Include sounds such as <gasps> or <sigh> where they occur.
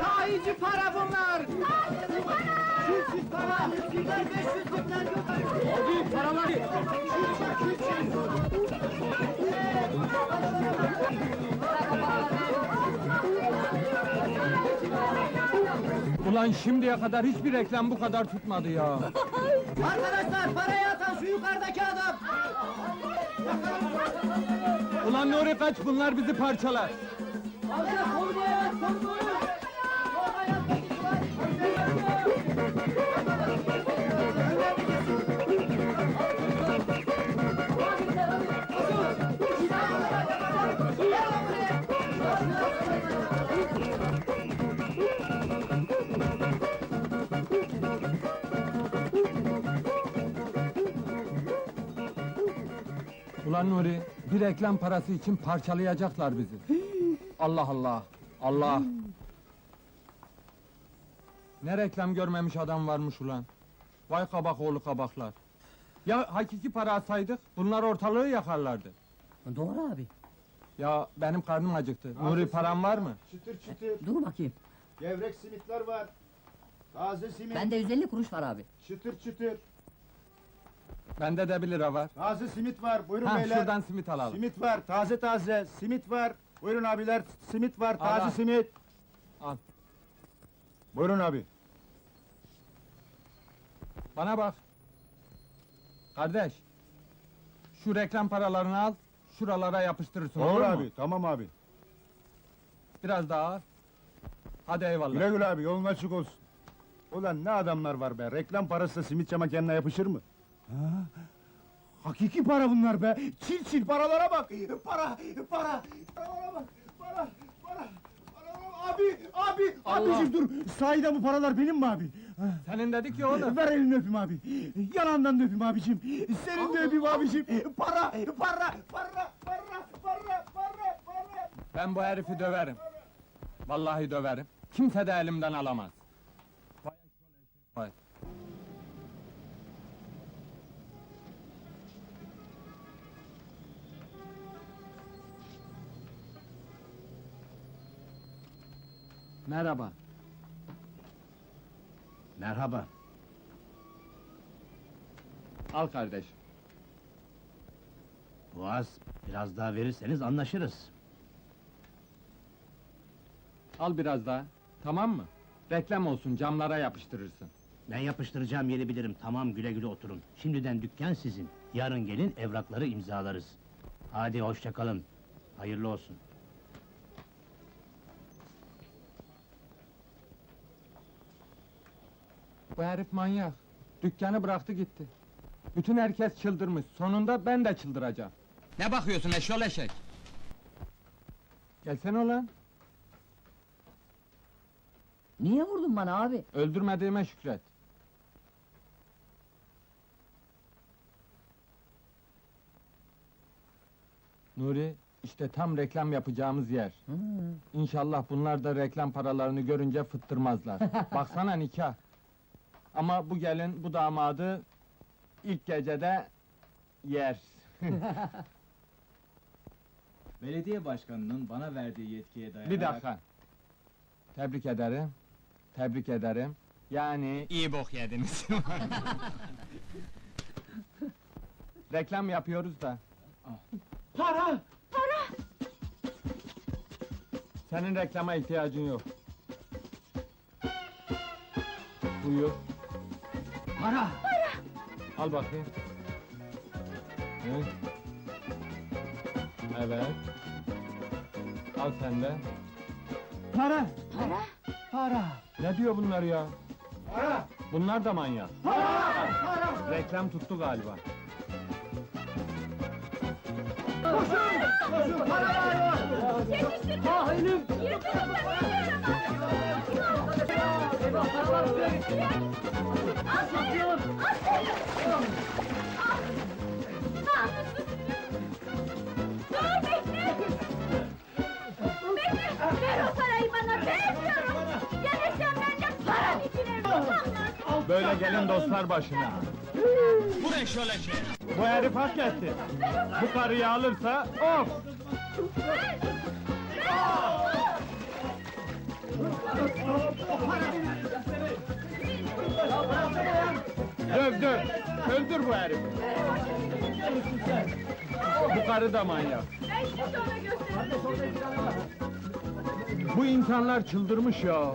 Sahici para bunlar! Çift para! Biber 500'lükler götür! Hadi paralar! Ulan şimdiye kadar hiçbir reklam bu kadar tutmadı ya. Arkadaşlar parayı atan şu yukarıdaki adam! Ulan Nuri kaç bunlar bizi parçalar. Kolumu yat kolumu! Ulan Nuri bir reklam parası için parçalayacaklar bizi. <gasps> Allah Allah. Allah. Ne reklam görmemiş adam varmış ulan. Vay kabak oğlu kabaklar. Ya hakiki para atsaydık bunlar ortalığı yakarlardı. Doğru abi. Ya benim karnım acıktı. Nuri param var mı? Çıtır çıtır. Dur bakayım. Gevrek simitler var. Taze simit. Bende 150 kuruş var abi. Çıtır çıtır. Bende de bir lira var. Taze simit var. Buyurun Ha beyler. şuradan simit alalım. Simit var. Taze taze. Simit var. Buyurun abiler. Simit var. Taze al. simit. Al. Buyurun abi. Bana bak. Kardeş. Şu reklam paralarını al. Şuralara yapıştırırsın olur, Olur mu? abi. Tamam abi. Biraz daha al. Hadi eyvallah. Güle güle abi. Yolun açık olsun. Ulan ne adamlar var be. Reklam parası da simit çama kendine yapışır mı? Ha? Hakiki para bunlar be. Çil çil paralara bak. Para, para. Paralara bak. Para, para. para. Abi, abi, Allah! abicim dur. Sahiden bu paralar benim mi abi? Ha. Senin dedik ya oğlum. Ver elini öpeyim abi. Yanağından da öpeyim abicim. Senin de öpeyim abicim. Para, para, para, para, para, para, para. Ben bu herifi döverim. Vallahi döverim. Kimse de elimden alamaz. Merhaba. Merhaba. Al kardeş. Boğaz, biraz daha verirseniz anlaşırız. Al biraz daha. Tamam mı? Reklam olsun, camlara yapıştırırsın. Ben yapıştıracağım yeri bilirim, tamam güle güle oturun. Şimdiden dükkan sizin. Yarın gelin, evrakları imzalarız. Hadi hoşça kalın. Hayırlı olsun. Bu herif manyak. Dükkanı bıraktı gitti. Bütün herkes çıldırmış. Sonunda ben de çıldıracağım. Ne bakıyorsun eşyol eşek? Gelsene ulan. Niye vurdun bana abi? Öldürmediğime şükret. Nuri, işte tam reklam yapacağımız yer. İnşallah bunlar da reklam paralarını görünce fıttırmazlar. <laughs> Baksana nikah. Ama bu gelin, bu damadı ilk gecede yer. <laughs> Belediye başkanının bana verdiği yetkiye dayanarak... Bir dakika. Tebrik ederim. Tebrik ederim. Yani iyi bok yediniz. <laughs> Reklam yapıyoruz da. Para! Senin reklama ihtiyacın yok. Buyur. Para! Al bakayım. Hı? Evet. Al sen de. Para! Para! Para! Ne diyor bunlar ya? Para! Bunlar da manyak. Para! Reklam tuttu galiba. Koşun! Para var! Kahinim! Ver Böyle gelin dostlar başına. Bu herif hak etti. Bu karıyı alırsa of! Döv! Öldür bu herifi! Bu karı da manyak. Bu insanlar çıldırmış ya.